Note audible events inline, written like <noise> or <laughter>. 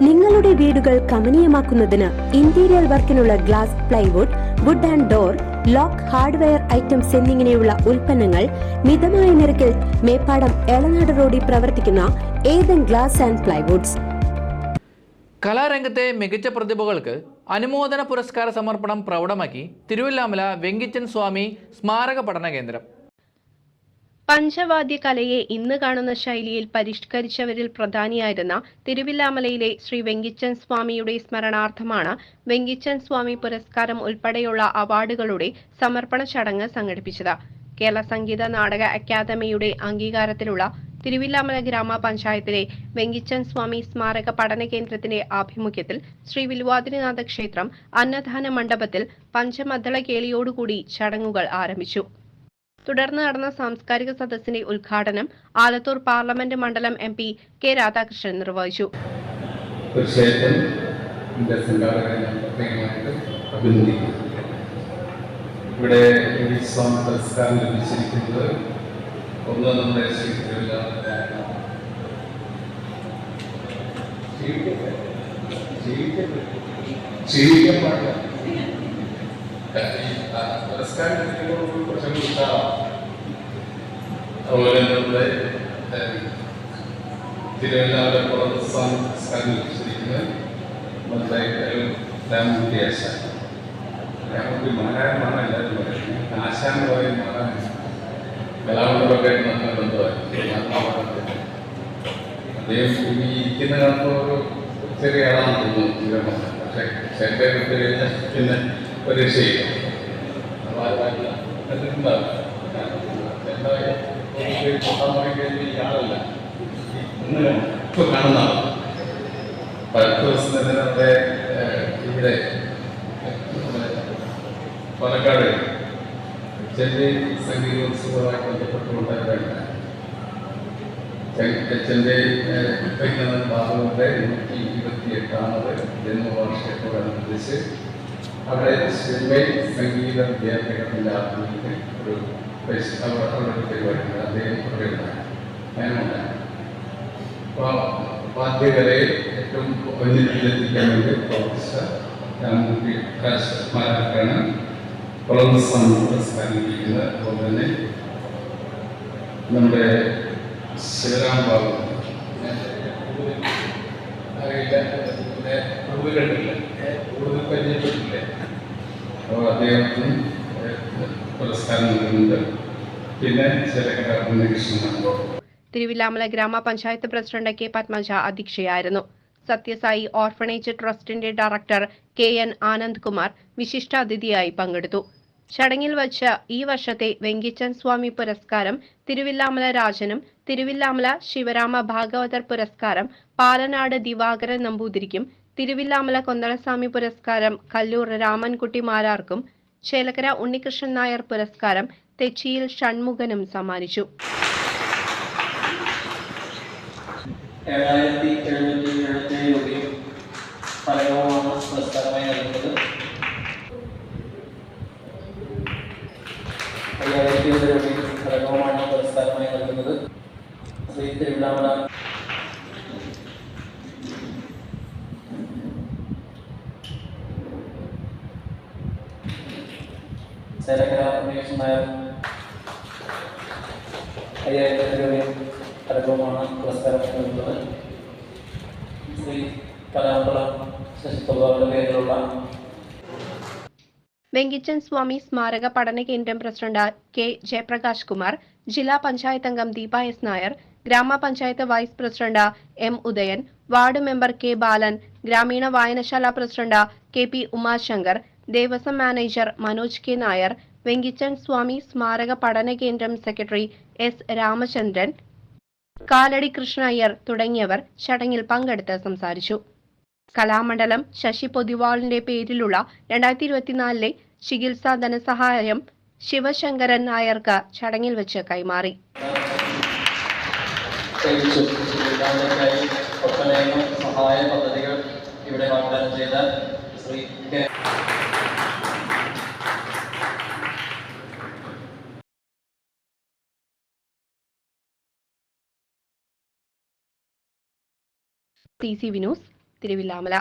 നിങ്ങളുടെ വീടുകൾ കമനീയമാക്കുന്നതിന് interior വർക്കിനുള്ള glass plywood wood and door lock hardware items എന്നിങ്ങനെയുള്ള ഉൽപ്പന്നങ്ങൾ മിതമായ നിരക്കിൽ മേപ്പാടം എളനാട് റോഡിൽ പ്രവർത്തിക്കുന്ന ഏതൻ ഗ്ലാസ് ആൻഡ് പ്ലൈവുഡ്സ് കലാരംഗത്തെ മികച്ച പ്രതിഭകൾക്ക് അനുമോദന പുരസ്കാര സമർപ്പണം പ്രൗഢമാക്കി തിരുവല്ലാമല വെങ്കിച്ചൻ സ്വാമി സ്മാരക പഠന കേന്ദ്രം പഞ്ചവാദ്യ കലയെ ഇന്ന് കാണുന്ന ശൈലിയിൽ പരിഷ്കരിച്ചവരിൽ പ്രധാനിയായിരുന്ന തിരുവില്ലാമലയിലെ ശ്രീ വെങ്കിച്ചൻ സ്വാമിയുടെ സ്മരണാർത്ഥമാണ് വെങ്കിച്ചൻ സ്വാമി പുരസ്കാരം ഉൾപ്പെടെയുള്ള അവാർഡുകളുടെ സമർപ്പണ ചടങ്ങ് സംഘടിപ്പിച്ചത്. കേരള സംഗീത നാടക അക്കാദമിയുടെ അംഗീകാരത്തിലുള്ള തിരുവില്ലാമല ഗ്രാമപഞ്ചായത്തിലെ വെങ്കിച്ചൻ സ്വാമി സ്മാരക പഠന കേന്ദ്രത്തിന്റെ ആഭിമുഖ്യത്തിൽ ശ്രീ വിൽവാദിനാഥ ക്ഷേത്രം അന്നദാന മണ്ഡപത്തിൽ പഞ്ചമദ്ദള കേളിയോടുകൂടി ചടങ്ങുകൾ ആരംഭിച്ചു. തുടർന്ന് നടന്ന സാംസ്കാരിക സദസ്സിന്റെ ഉദ്ഘാടനം ആലത്തൂർ പാർലമെന്റ് മണ്ഡലം എം പി കെ രാധാകൃഷ്ണൻ നിർവഹിച്ചു. ഇവിടെ പുരസ്കാരം ലഭിച്ചിരിക്കുന്നത് ഒന്ന് നമ്മുടെ പുരസ്കാരം കുറച്ചും അതുപോലെ നമ്മുടെ ഏഹ്, തിരുവല്ലാമല പുറത്ത് ലഭിച്ചിരിക്കുന്നത് നമ്മുടെ രാമൂർത്തി ആശാൻ. രാമൂർത്തി മഹാരാജനാണ് എല്ലാവരും പറയുന്നത്. ആശാൻ എന്ന് പറയുന്ന മഹാരാജ കലാമണ്ഡലമൊക്കെ നല്ല ബന്ധമായിരുന്നു അദ്ദേഹം ഈ ഇരിക്കുന്ന കാണുമ്പോൾ ഒരു ചെറിയ ആളാണെന്ന് തോന്നുന്നു ഇവരൊക്കെ. പക്ഷേ കഴിഞ്ഞാൽ പിന്നെ ഒരു രക്ഷയില്ല. കഴിഞ്ഞ ഈ ആളല്ല ഇന്ന് ഇപ്പോൾ കാണുന്ന പത്ത് ദിവസം തന്നെ നമ്മുടെ ഇവിടെ പാലക്കാട് ചെന്നൈ സംഗീതോത്സവമായി ബന്ധപ്പെട്ടുകൊണ്ടായിരുന്നു അച്ഛന്റെ ബാബുവിന്റെ നൂറ്റി ഇരുപത്തി എട്ടാമത് ജന്മവാർഷികത്തോടനുബന്ധിച്ച് അവിടെ ചെന്നൈ സംഗീത വിദ്യാഭ്യാസത്തിന്റെ ആഭിമുഖ്യത്തിൽ ഒരു പരിശ- അവ- അവിടെ ഒരു പരിപാടിയുണ്ട് അദ്ദേഹം അവിടെ ഉണ്ടായി അപ്പോൾ വാദ്യകലയെ ഏറ്റവും ഉന്നതിയിലെത്തിക്കാൻ വേണ്ടി <laughs> പ്രവർത്തിച്ച രാമൂർത്തി രാജകുമാരക്കാണ് കൊളംബസ് പുരസ്കാരം നൽകുന്നുണ്ട് പിന്നെ ഉണ്ണികൃഷ്ണനാണ് തിരുവില്ലാമല ഗ്രാമപഞ്ചായത്ത് പ്രസിഡന്റ് കെ പത്മജ അധ്യക്ഷയായിരുന്നു. സത്യസായി ഓർഫണേജ് ട്രസ്റ്റിന്റെ director K N Anand Kumar വിശിഷ്ടാതിഥിയായി പങ്കെടുത്തു. ചടങ്ങിൽ വച്ച് ഈ വർഷത്തെ വെങ്കിച്ചൻ സ്വാമി പുരസ്കാരം തിരുവില്ലാമല രാജനും തിരുവില്ലാമല ശിവരാമ ഭാഗവതർ പുരസ്കാരം പാലനാട് ദിവാകരൻ നമ്പൂതിരിക്കും തിരുവില്ലാമല കൊന്തളസ്വാമി പുരസ്കാരം കല്ലൂർ രാമൻകുട്ടി മാരാർക്കും ചേലക്കര ഉണ്ണികൃഷ്ണൻ നായർ പുരസ്കാരം തെച്ചിയിൽ ഷൺമുഖനും സമ്മാനിച്ചു. ഏഴായിരത്തി പുരസ്കാരമായി നൽകുന്നത് പുരസ്കാരമായി നൽകുന്നത് ശ്രീ തിരുവിതാമല ചേലക്കര ഉമേഷ് നായർ അയ്യായിരത്തി രൂപയും ഫലകവുമാണ് പുരസ്കാരം നൽകുന്നത്. ശ്രീ കലാകുളം ശശിപ്രഭാവിന്റെ പേരിലുള്ള വെങ്കിച്ചൻ സ്വാമി സ്മാരക പഠന കേന്ദ്രം പ്രസിഡന്റ് കെ ജയപ്രകാശ് കുമാർ ജില്ലാ പഞ്ചായത്ത് അംഗം ദീപ എസ് നായർ ഗ്രാമപഞ്ചായത്ത് vice president M Udayan ward member K Balan ഗ്രാമീണ വായനശാല president K P Umashankar Devaswom manager Manoj K Nair Venkichan Swami സ്മാരക പഠന കേന്ദ്രം സെക്രട്ടറി എസ് രാമചന്ദ്രൻ കാലടി കൃഷ്ണയ്യർ തുടങ്ങിയവർ ചടങ്ങിൽ പങ്കെടുത്ത് സംസാരിച്ചു. കലാമണ്ഡലം ശശി പൊതിവാളിന്റെ പേരിലുള്ള രണ്ടായിരത്തി ഇരുപത്തിനാലിലെ ചികിത്സാ ധനസഹായം ശിവശങ്കരൻ നായർക്ക് ചടങ്ങിൽ വെച്ച് കൈമാറി. സഹായ പദ്ധതികൾ ഇവിടെ വാഗ്ദാനം ചെയ്ത Shri K T C Vinoos Thiruvilwamala